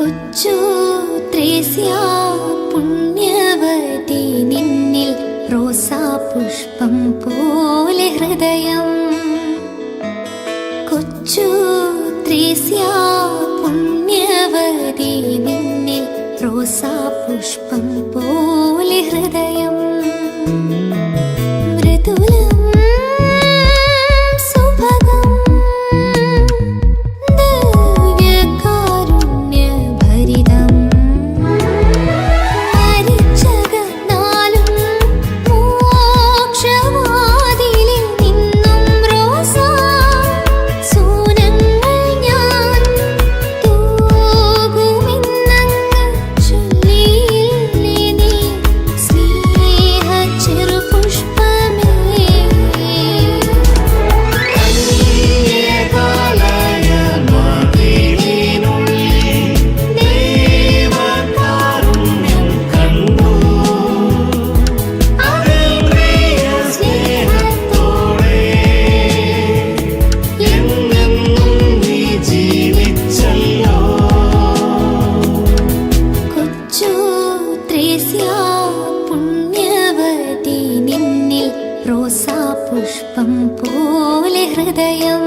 കൊച്ചു പുണ്യവതി നിന്നിൽ റോസാ പുഷ്പം പോലെ ഹൃദയം. കൊച്ചു ത്രേസ്യ പുണ്യവതി നിന്നിൽ റോസാ പുഷ്പം പോലെ പോലെ ഹൃദയം